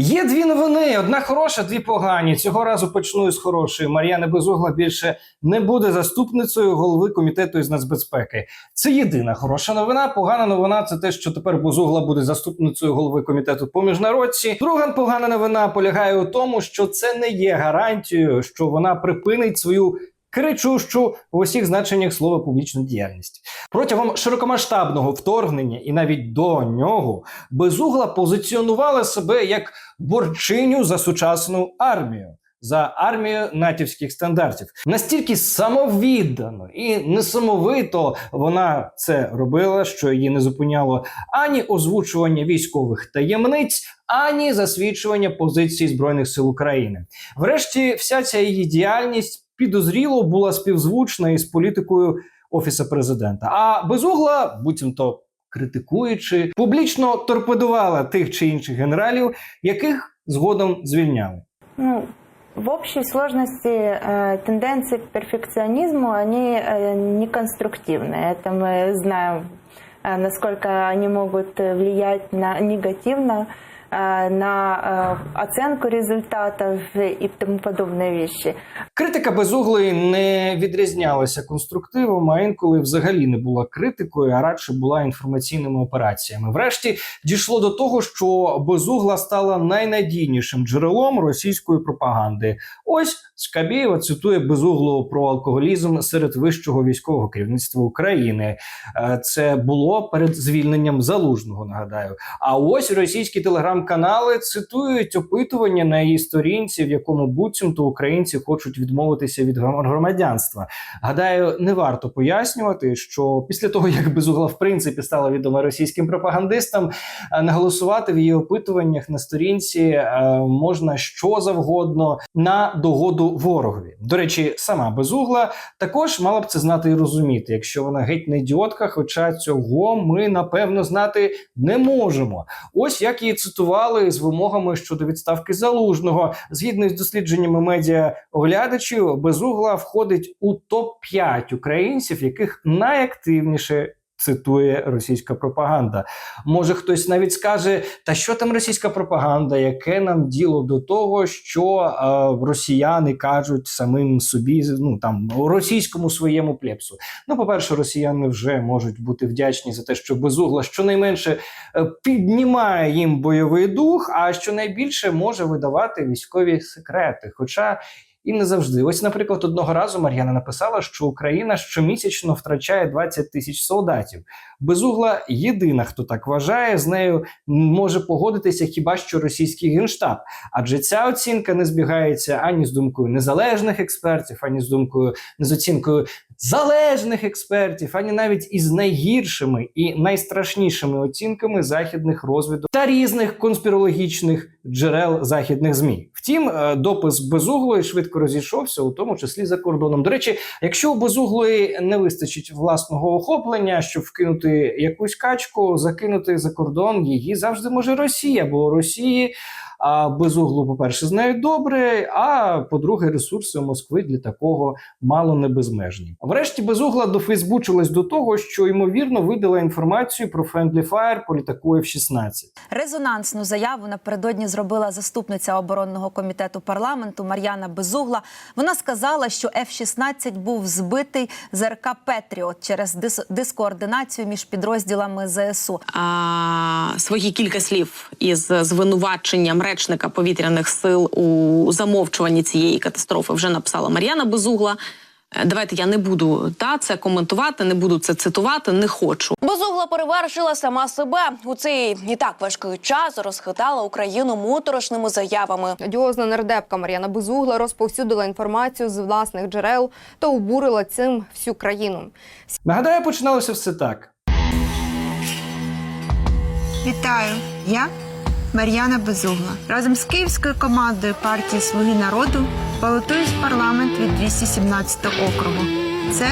Є дві новини: одна хороша, дві погані. Цього разу почну із хорошої. Мар'яна Безугла більше не буде заступницею голови комітету із нацбезпеки. Це єдина хороша новина. Погана новина це те, що тепер Безугла буде заступницею голови комітету по міжнародці. Друга погана новина полягає у тому, що це не є гарантією, що вона припинить свою. Кричущу в усіх значеннях слова публічну діяльність протягом широкомасштабного вторгнення і навіть до нього безугла позиціонувала себе як борчиню за сучасну армію. За армію натівських стандартів настільки самовіддано і несамовито вона це робила, що її не зупиняло ані озвучування військових таємниць, ані засвідчування позицій збройних сил України. Врешті, вся ця її діяльність підозріло була співзвучна із політикою офіса президента. А безугла, буцімто критикуючи, публічно торпедувала тих чи інших генералів, яких згодом звільняли. Ну, в общей сложности э, тенденции к перфекционизму, они э, не конструктивные. Это мы знаем, э, насколько они могут э, влиять на негативно э, на э, оценку результатов и тому подобные вещи. Критика безуглої не відрізнялася конструктивом, а інколи взагалі не була критикою, а радше була інформаційними операціями. Врешті дійшло до того, що безугла стала найнадійнішим джерелом російської пропаганди. Ось Скабєєва цитує безуглу про алкоголізм серед вищого військового керівництва України. Е, Це було перед звільненням залужного. Нагадаю, а ось російські телеграм-канали цитують опитування на її сторінці, в якому буцімто українці хочуть відмовитися від громадянства. Гадаю, не варто пояснювати, що після того, як безугла в принципі стала відома російським пропагандистам, е, наголосувати в її опитуваннях на сторінці е, можна що завгодно на догоду ворогові. До речі, сама безугла також мала б це знати і розуміти, якщо вона геть не ідіотка, хоча цього ми напевно знати не можемо. Ось як її цитували з вимогами щодо відставки залужного. Згідно з дослідженнями медіа оглядачів, безугла входить у топ 5 українців, яких найактивніше. Цитує російська пропаганда. Може, хтось навіть скаже: та що там російська пропаганда? Яке нам діло до того, що е, росіяни кажуть самим собі, ну там російському своєму плепсу? Ну, по-перше, росіяни вже можуть бути вдячні за те, що безугла щонайменше е, піднімає їм бойовий дух, а щонайбільше може видавати військові секрети. Хоча і не завжди. Ось, наприклад, одного разу Мар'яна написала, що Україна щомісячно втрачає 20 тисяч солдатів. Безугла єдина, хто так вважає, з нею може погодитися хіба що російський генштаб. Адже ця оцінка не збігається ані з думкою незалежних експертів, ані з думкою не з оцінкою залежних експертів, ані навіть із найгіршими і найстрашнішими оцінками західних розвідок та різних конспірологічних джерел західних змі. Втім, е, допис безуглої швидко розійшовся, у тому числі за кордоном. До речі, якщо у безуглої не вистачить власного охоплення, щоб вкинути якусь качку, закинути за кордон, її завжди може Росія, бо у Росії. А безуглу, по-перше, знають добре. А по-друге, ресурси у Москви для такого мало не безмежні. Врешті безугла дофейсбучилась до того, що ймовірно видала інформацію про Friendly Fire по літаку F-16. Резонансну заяву напередодні зробила заступниця оборонного комітету парламенту Мар'яна Безугла. Вона сказала, що F-16 був збитий з РК Петріот через дис- дискоординацію між підрозділами ЗСУ. а, свої кілька слів із звинуваченням речника повітряних сил у замовчуванні цієї катастрофи вже написала Мар'яна Безугла. Е, Давайте я не буду та це коментувати, не буду це цитувати, не хочу. Безугла перевершила сама себе у цей і так важкий час. Розхитала Україну моторошними заявами. Одіозна нардепка Мар'яна Безугла розповсюдила інформацію з власних джерел та обурила цим всю країну. Нагадаю, починалося все так. Вітаю! Я Мар'яна Безугла. Разом з київською командою партії Слуги народу балотуюсь в парламент від 217 округу. Це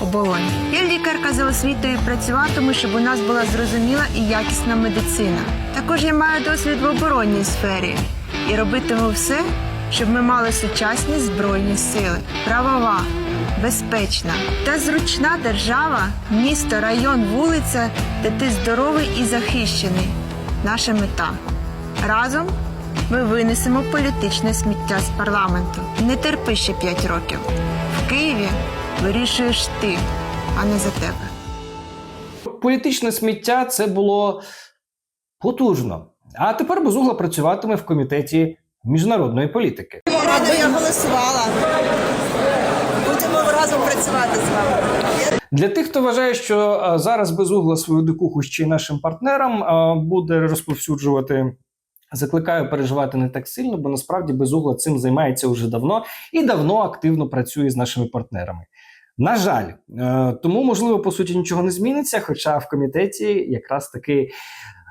оболонь. Я лікарка за освітою працюватиму, щоб у нас була зрозуміла і якісна медицина. Також я маю досвід в оборонній сфері і робитиму все, щоб ми мали сучасні збройні сили, правова, безпечна та зручна держава, місто, район, вулиця, де ти здоровий і захищений. Наша мета разом Ми винесемо політичне сміття з парламенту. Не терпи ще 5 років. В Києві вирішуєш ти, а не за тебе. Політичне сміття це було потужно. А тепер Безугла працюватиме в комітеті міжнародної політики. Рада я голосувала. Будемо разом працювати з вами. Для тих, хто вважає, що е, зараз Безугла свою дикуху ще й нашим партнерам е, буде розповсюджувати. Закликаю переживати не так сильно, бо насправді Безугла цим займається вже давно і давно активно працює з нашими партнерами. На жаль, е, тому можливо по суті нічого не зміниться. Хоча в комітеті якраз таки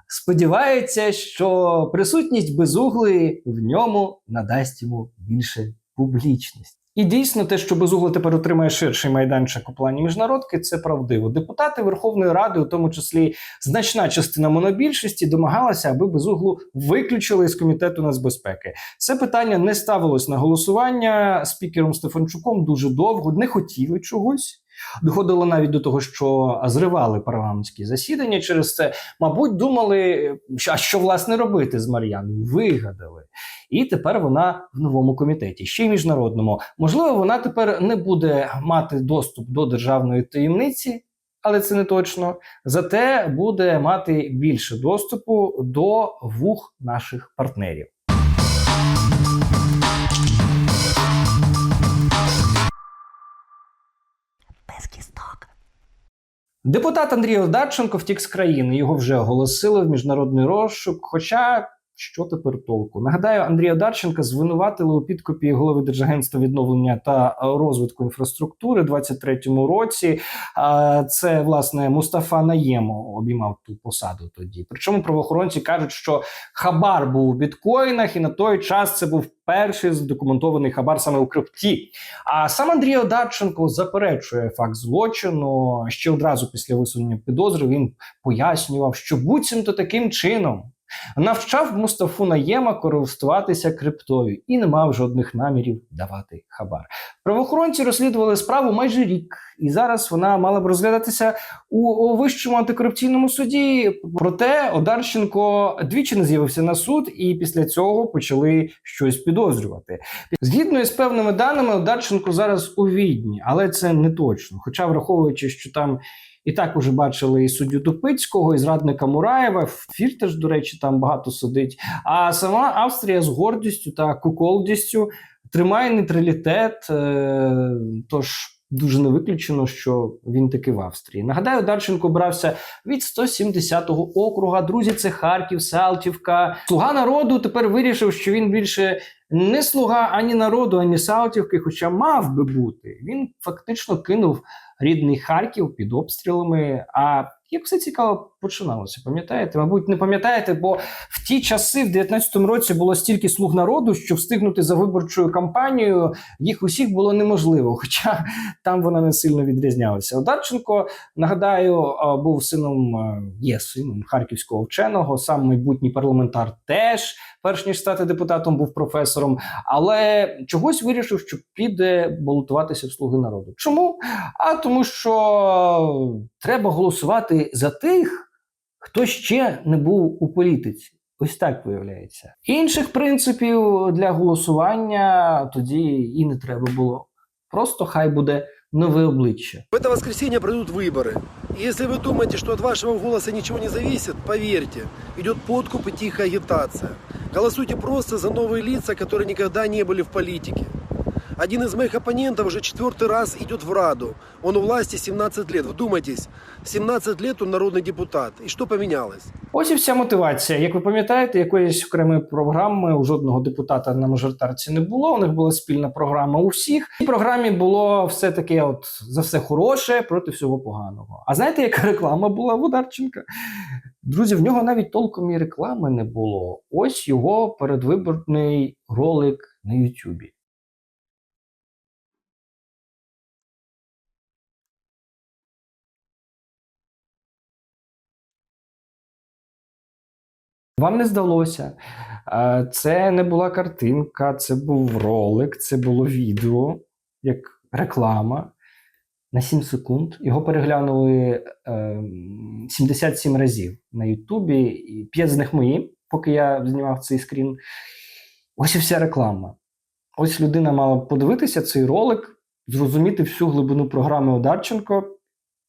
сподівається, що присутність безугли в ньому надасть йому більше публічності. І дійсно, те, що безугла тепер отримає ширший майданчик у плані міжнародки, це правдиво. Депутати Верховної Ради, у тому числі значна частина монобільшості, домагалася, аби безуглу виключили з комітету нацбезпеки. Це питання не ставилось на голосування спікером Стефанчуком дуже довго, не хотіли чогось. Доходило навіть до того, що зривали парламентські засідання через це. Мабуть, думали, а що власне робити з Мар'яною? Вигадали. І тепер вона в новому комітеті, ще й міжнародному. Можливо, вона тепер не буде мати доступ до державної таємниці, але це не точно. Зате буде мати більше доступу до вух наших партнерів. Депутат Андрій Одарченко втік з країни. Його вже оголосили в міжнародний розшук. Хоча що тепер толку? Нагадаю, Андрія Одарченка звинуватили у підкупі голови Держагентства відновлення та розвитку інфраструктури у 23-му році. Це власне Мустафа Наємо обіймав ту посаду тоді. Причому правоохоронці кажуть, що хабар був у біткоїнах, і на той час це був перший задокументований хабар саме у крипті. А сам Андрій Одарченко заперечує факт злочину. Ще одразу після висунення підозри він пояснював, що буцімто таким чином навчав Мустафу Наєма користуватися криптою і не мав жодних намірів давати хабар. Правоохоронці розслідували справу майже рік, і зараз вона мала б розглядатися у, вищому антикорупційному суді. Проте Одарченко двічі не з'явився на суд, і після цього почали щось підозрювати. Згідно із певними даними, Одарченко зараз у Відні, але це не точно. Хоча, враховуючи, що там і так уже бачили і суддю Тупицького, і зрадника Мураєва. Фір теж, до речі, там багато сидить. А сама Австрія з гордістю та куколдістю тримає нейтралітет. Е, тож дуже не виключено, що він таки в Австрії. Нагадаю, Дарченко брався від 170-го округа. Друзі, це Харків, Салтівка. Слуга народу тепер вирішив, що він більше не слуга ані народу, ані Салтівки, хоча мав би бути. Він фактично кинув рідний Харків під обстрілами. А як все цікаво починалося, пам'ятаєте? Мабуть, не пам'ятаєте, бо в ті часи, в 19-му році, було стільки слуг народу, що встигнути за виборчою кампанією їх усіх було неможливо. Хоча там вона не сильно відрізнялася. Одарченко, нагадаю, був сином є сином харківського вченого, сам майбутній парламентар теж, перш ніж стати депутатом, був професором. Але чогось вирішив, що піде балотуватися в слуги народу. Чому? А тому, що треба голосувати за тих, хто ще не був у політиці. Ось так виявляється. Інших принципів для голосування тоді і не треба було. Просто хай буде нове обличчя. В это воскресенье пройдут выборы. И если вы думаете, что от вашего голоса ничего не зависит, поверьте, идет подкуп и тихая агитация. Голосуйте просто за новые лица, которые никогда не были в политике. Один из моих оппонентов уже четвертый раз идет в Раду. Он у власти 17 лет. Вдумайтесь, 17 лет он народный депутат. И что поменялось? Ось і вся мотивація. Як ви пам'ятаєте, якоїсь окремої програми у жодного депутата на мажоритарці не було. У них була спільна програма у всіх. І в програмі було все таке: от за все хороше проти всього поганого. А знаєте, яка реклама була в Одарченка? Друзі, в нього навіть толком і реклами не було. Ось його передвиборний ролик на Ютубі. Вам не здалося. Це не була картинка, це був ролик, це було відео, як реклама на 7 секунд. Його переглянули е, 77 разів на Ютубі, і 5 з них мої, поки я знімав цей скрін. Ось і вся реклама. Ось людина мала подивитися цей ролик, зрозуміти всю глибину програми Одарченко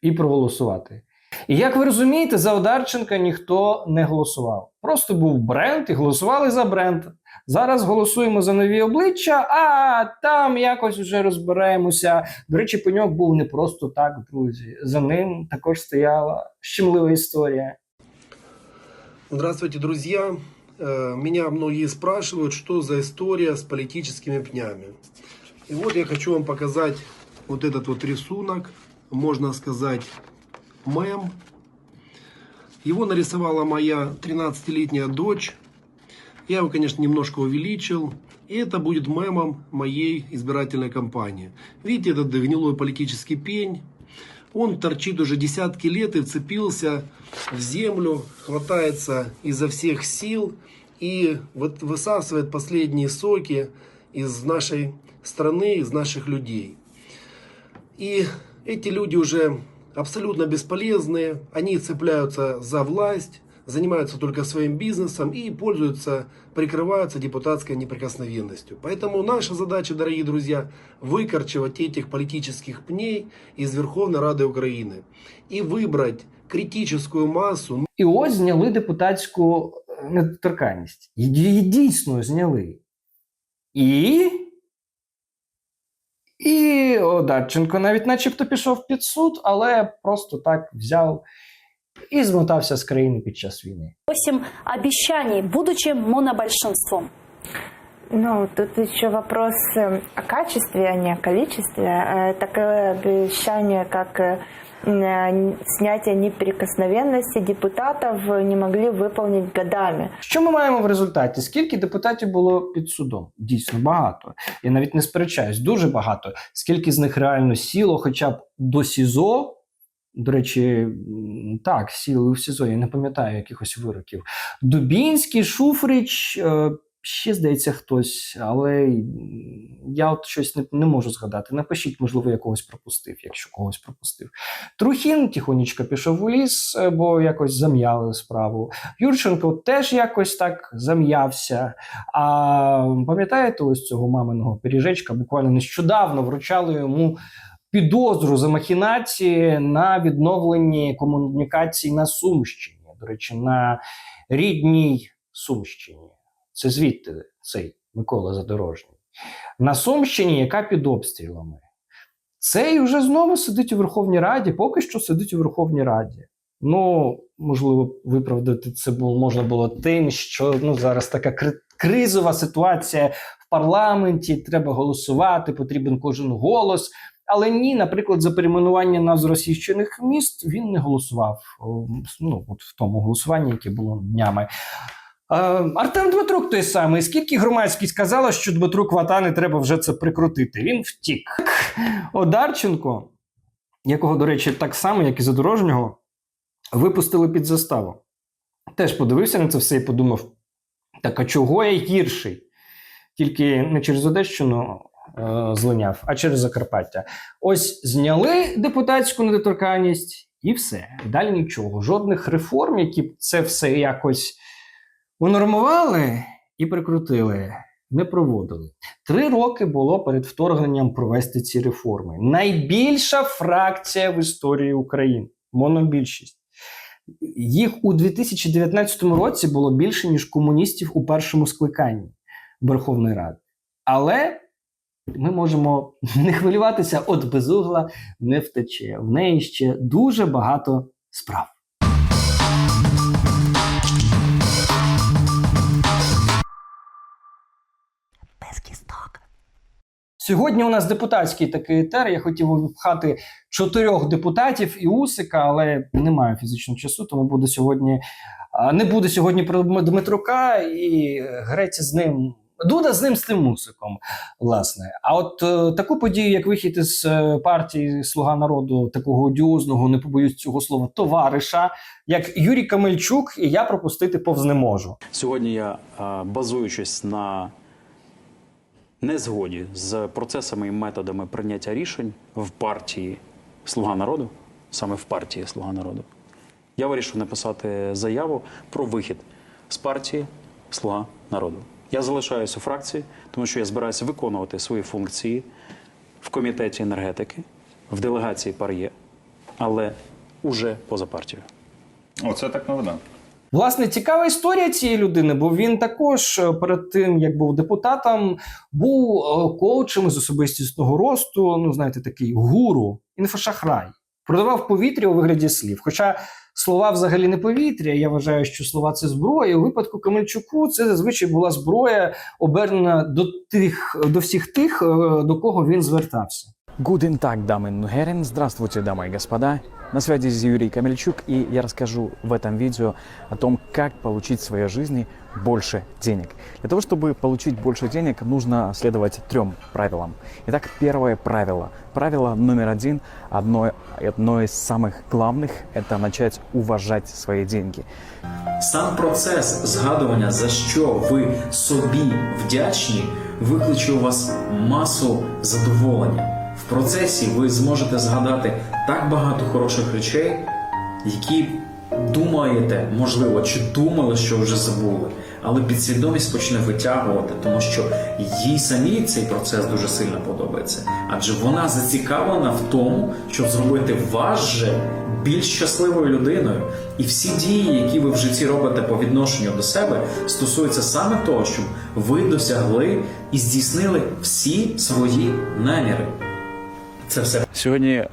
і проголосувати. І як ви розумієте, за Одарченка ніхто не голосував. Просто був бренд і голосували за бренд. Зараз голосуємо за нові обличчя, а там якось вже розберемося. До речі, пеньок був не просто так, друзі. За ним також стояла щемлива історія. Здравствуйте, друзья. Э, Меня многие спрашивают, что за история с политическими пнями. И вот я хочу вам показать вот этот вот рисунок, можно сказать, мем. Его нарисовала моя 13-летняя дочь. Я его, конечно, немножко увеличил. И это будет мемом моей избирательной кампании. Видите, этот гнилой политический пень. Он торчит уже десятки лет и вцепился в землю, хватается изо всех сил и вот высасывает последние соки из нашей страны, из наших людей. И эти люди уже абсолютно бесполезные, они цепляются за власть, занимаются только своим бизнесом и пользуются, прикрываются депутатской неприкосновенностью. Поэтому наша задача, дорогие друзья, выкорчевать этих политических пней из Верховной Рады Украины и выбрать критическую массу, І ось зняли депутатську е, недоторканність. Її дійсно зняли. І. і Одарченко навіть начебто пішов під суд, але просто так взяв і змотався з країни під час війни. Восемь обещаний, будучи монобольшинством. Ну, тут еще вопрос э, о качестве, а не о количестве. Э, Такое обещание, как м, снятие неприкосновенности депутатов не могли выполнить годами. Що ми маємо в результаті? Скільки депутатів було під судом? Дійсно багато. Я навіть не сперечаюсь, дуже багато. Скільки з них реально сіло, хоча б до СІЗО. До речі, так, сіли в СІЗО, я не пам'ятаю якихось вироків. Дубінський, Шуфрич, е, ще здається хтось, але я от щось не, не можу згадати. Напишіть, можливо, я когось пропустив, якщо когось пропустив. Трухін тихонечко пішов у ліс, е, бо якось зам'яли справу. Юрченко теж якось так зам'явся. А пам'ятаєте ось цього маминого пиріжечка? Буквально нещодавно вручали йому підозру за махінації на відновленні комунікацій на Сумщині. До речі, на рідній Сумщині. Це звідти цей Микола Задорожній. На Сумщині, яка під обстрілами. Цей вже знову сидить у Верховній Раді, поки що сидить у Верховній Раді. Ну, можливо, виправдати це було, можна було тим, що ну, зараз така кри- кризова ситуація в парламенті, треба голосувати, потрібен кожен голос. Але ні, наприклад, за перейменування назв російщених міст він не голосував. Ну, от в тому голосуванні, яке було днями. Е, Артем Дмитрук той самий. Скільки громадськість сказала, що Дмитру Кватани треба вже це прикрутити? Він втік. Одарченко, якого, до речі, так само, як і задорожнього, випустили під заставу. Теж подивився на це все і подумав: так а чого я гірший? Тільки не через Одещину е, злиняв, а через Закарпаття. Ось зняли депутатську недоторканність і все. Далі нічого. Жодних реформ, які б це все якось унормували і прикрутили, не проводили. Три роки було перед вторгненням провести ці реформи. Найбільша фракція в історії України монобільшість. Їх у 2019 році було більше, ніж комуністів у першому скликанні Верховної Ради. Але ми можемо не хвилюватися, от безугла не втече. В неї ще дуже багато справ. Сьогодні у нас депутатський такий етер. Я хотів випхати чотирьох депутатів і Усика, але не маю фізичного часу, тому буде сьогодні. Не буде сьогодні про Дмитрука і греться з ним. Дуда з ним з тим мусиком, власне. А от е, таку подію, як вихід із е, партії Слуга народу, такого одіозного, не побоюсь цього слова, товариша, як Юрій Камельчук, і я пропустити повз не можу. Сьогодні я, е, базуючись на незгоді з процесами і методами прийняття рішень в партії Слуга народу, саме в партії Слуга народу, я вирішив написати заяву про вихід з партії Слуга народу. Я залишаюся у фракції, тому що я збираюся виконувати свої функції в комітеті енергетики, в делегації ПАРЄ, але уже поза партією. Оце так новина. Власне, цікава історія цієї людини, бо він також е, перед тим, як був депутатом, був е, коучем з особистісного росту. Ну, знаєте, такий гуру, інфошахрай. Продавав повітря у вигляді слів. Хоча слова взагалі не повітря. Я вважаю, що слова це зброя. У випадку Камельчуку це зазвичай була зброя, обернена до тих до всіх тих, е, до кого він звертався. Tag, дамы и Herren. Здравствуйте, дамы и господа. На связи Юрий Камельчук, и я расскажу в этом видео о том, как получить в своей жизни больше денег. Для того, чтобы получить больше денег, нужно следовать трем правилам. Итак, первое правило. Правило номер один, одно, одно из самых главных, это начать уважать свои деньги. Сам процес згадування, за що ви собі вдячні, викличе у вас масу задоволення. Процесі ви зможете згадати так багато хороших речей, які думаєте, можливо, чи думали, що вже забули, але підсвідомість почне витягувати, тому що їй самій цей процес дуже сильно подобається, адже вона зацікавлена в тому, щоб зробити вас же більш щасливою людиною. І всі дії, які ви в житті робите по відношенню до себе, стосуються саме того, щоб ви досягли і здійснили всі свої наміри. Це все Сьогодні е,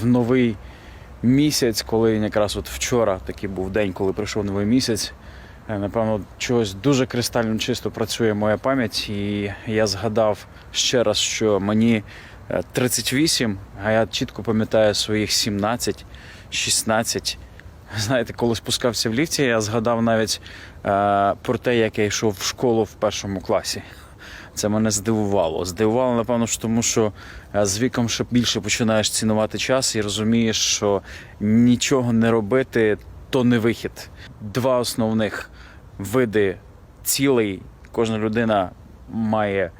в новий місяць, коли якраз от вчора такий був день, коли прийшов новий місяць. е, Напевно, чогось дуже кристально чисто працює моя пам'ять, і я згадав ще раз, що мені е, 38, а я чітко пам'ятаю своїх 17, 16. Знаєте, коли спускався в ліфті, я згадав навіть е, про те, як я йшов в школу в першому класі. Це мене здивувало. Здивувало, напевно, тому що е, з віком ще більше починаєш цінувати час і розумієш, що нічого не робити то не вихід. Два основних види цілей кожна людина має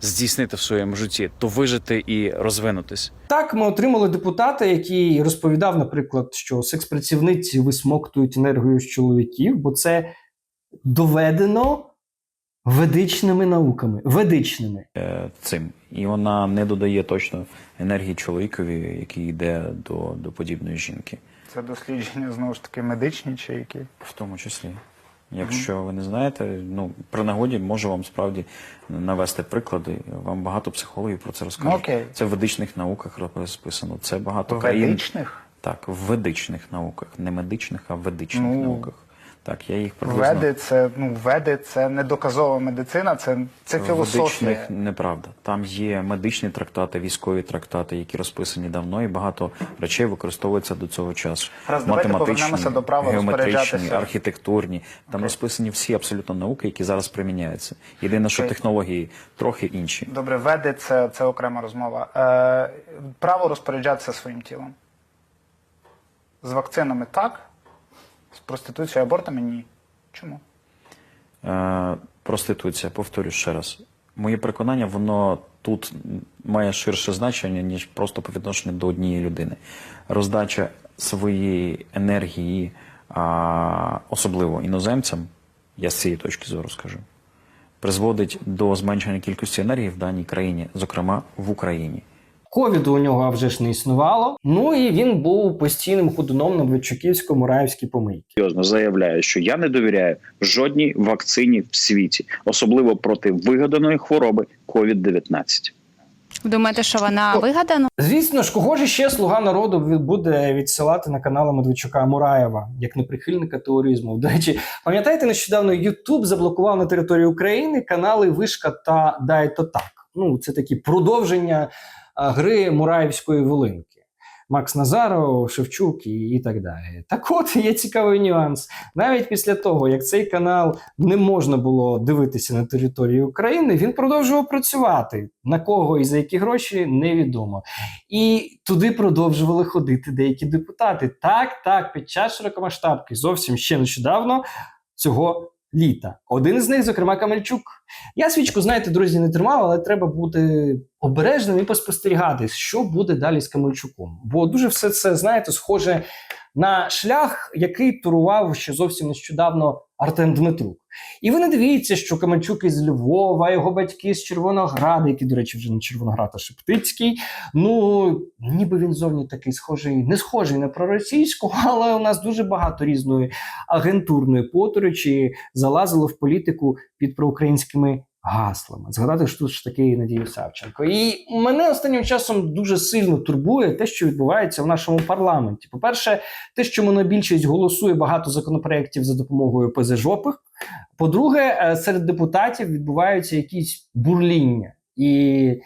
здійснити в своєму житті: то вижити і розвинутись. Так, ми отримали депутата, який розповідав, наприклад, що секс-працівниці висмоктують енергію з чоловіків, бо це доведено ведичними науками. Ведичними. Е, Цим. І вона не додає точно енергії чоловікові, який йде до, до подібної жінки. Це дослідження знову ж таки медичні чи які? В тому числі. Якщо ви не знаєте, ну при нагоді можу вам справді навести приклади. Вам багато психологів про це розкажуть. Ну, окей. Це в ведичних науках розписано. Це багато В країн. Так, в ведичних науках, не медичних, а в ведичних Ну, науках. Так, я їх приблизно... Веди це ну веди це не доказова медицина, це, це філософія. Медичних неправда. Там є медичні трактати, військові трактати, які розписані давно, і багато речей використовується до цього часу. Раз, повернемося до права геометричні, архітектурні. Там розписані всі абсолютно науки, які зараз приміняються. Єдине, що Окей. технології трохи інші. Добре, веди це, це окрема розмова. Е, право розпоряджатися своїм тілом. З вакцинами так, з проституцією абортами ні. Чому? Е, проституція, повторю ще раз. Моє переконання, воно тут має ширше значення, ніж просто по відношенню до однієї людини. Роздача своєї енергії, а, особливо іноземцям, я з цієї точки зору скажу, призводить до зменшення кількості енергії в даній країні, зокрема в Україні. Ковіду у нього вже ж не існувало. Ну і він був постійним ходуном на Вичуківському раївській помийці. серйозно заявляю, що я не довіряю жодній вакцині в світі, особливо проти вигаданої хвороби COVID-19. Думаєте, що вона вигадана? Звісно ж, кого ж ще слуга народу буде відсилати на канали Медведчука Мураєва як неприхильника теоризму. До речі, пам'ятаєте, нещодавно YouTube заблокував на території України канали Вишка та Дай то так. Ну, це такі продовження гри Мураївської Волинки. Макс Назаров, Шевчук і, і так далі. Так от є цікавий нюанс. Навіть після того, як цей канал не можна було дивитися на території України, він продовжував працювати. На кого і за які гроші невідомо. І туди продовжували ходити деякі депутати. Так, так, під час широкомасштабки, зовсім ще нещодавно цього літа. Один з них, зокрема, Камельчук. Я свічку, знаєте, друзі, не тримав, але треба бути обережним і поспостерігати, що буде далі з Камельчуком. Бо дуже все це, знаєте, схоже на шлях, який турував ще зовсім нещодавно Артем Дмитрук. І ви не дивіться, що Камельчук із Львова, його батьки з Червонограда, які, до речі, вже не Червоноград, а Шептицький. Ну, ніби він зовні такий схожий, не схожий на проросійську, але у нас дуже багато різної агентурної поторочі залазило в політику під проукраїнськими гаслами. Згадати що тут ж такий Надію Савченко. І мене останнім часом дуже сильно турбує те, що відбувається в нашому парламенті. По-перше, те, що монобільшість голосує багато законопроєктів за допомогою ПЗЖопих. По-друге, е, серед депутатів відбуваються якісь бурління і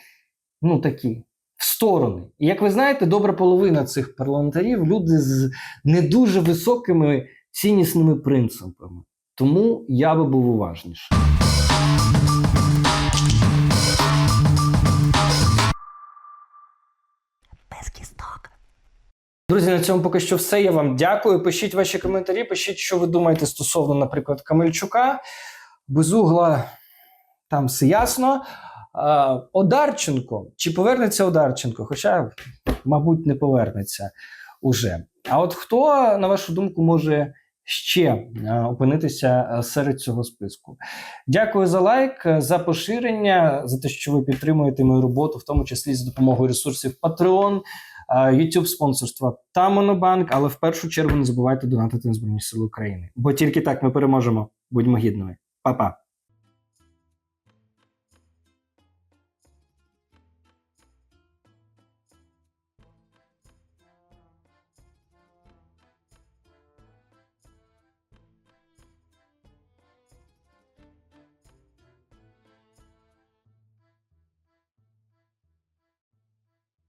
ну такі в сторони. І як ви знаєте, добра половина цих парламентарів люди з не дуже високими ціннісними принципами. Тому я би був уважніший. Друзі, на цьому поки що все. Я вам дякую. Пишіть ваші коментарі, пишіть, що ви думаєте стосовно, наприклад, Камельчука, Безугла, там все ясно. А, Одарченко. Чи повернеться Одарченко? Хоча, мабуть, не повернеться уже. А от хто, на вашу думку, може ще е, опинитися е, серед цього списку? Дякую за лайк, е, за поширення, за те, що ви підтримуєте мою роботу, в тому числі за допомогою ресурсів Patreon. YouTube спонсорства та Монобанк, але в першу чергу не забувайте донатити на Збройні Сили України. Бо тільки так ми переможемо. Будьмо гідними. Па-па.